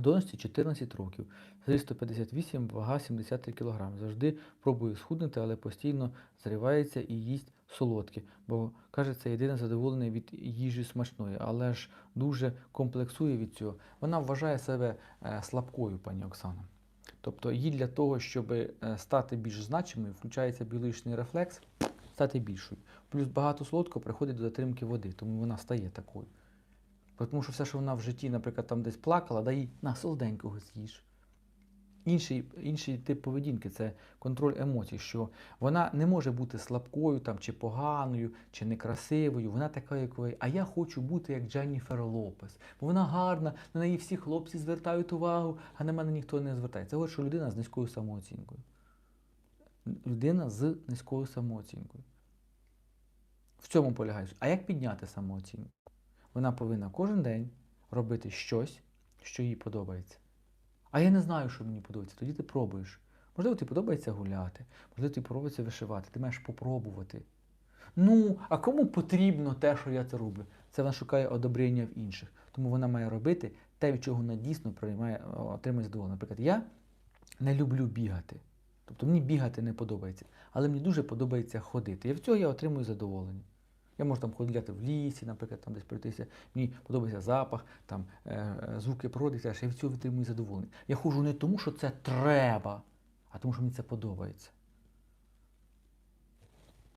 Доносці 14 років, зріст 158, вага 73 кг. Завжди пробує схуднути, але постійно зривається і їсть солодке, бо каже, це єдине задоволення від їжі смачної, але ж дуже комплексує від цього. Вона вважає себе е, слабкою, пані Оксана. Тобто їй для того, щоб е, стати більш значимою, включається біологічний рефлекс, стати більшою. Плюс багато солодкого приходить до затримки води, тому вона стає такою. Тому що все, що вона в житті, наприклад, там десь плакала, дай їй на солоденького з'їж. Інший, інший тип поведінки це контроль емоцій, що вона не може бути слабкою там, чи поганою, чи некрасивою. Вона така, як ви. А я хочу бути як Дженніфер Лопес. Бо вона гарна, на неї всі хлопці звертають увагу, а на мене ніхто не звертає. Це говорить, що людина з низькою самооцінкою. Людина з низькою самооцінкою. В цьому полягає. А як підняти самооцінку? Вона повинна кожен день робити щось, що їй подобається. А я не знаю, що мені подобається. Тоді ти пробуєш. Можливо, тобі подобається гуляти, можливо, тобі подобається вишивати. Ти маєш попробувати. Ну, а кому потрібно те, що я це роблю? Це вона шукає одобрення в інших. Тому вона має робити те, від чого вона дійсно приймає, отримує задоволення. Наприклад, я не люблю бігати. Тобто мені бігати не подобається. Але мені дуже подобається ходити. І від цього я отримую задоволення. Я можу там ходити в лісі, наприклад, там десь пройтися. Мені подобається запах, там е, е, звуки природи, я від цього відтримую задоволення. Я ходжу не тому, що це треба, а тому, що мені це подобається.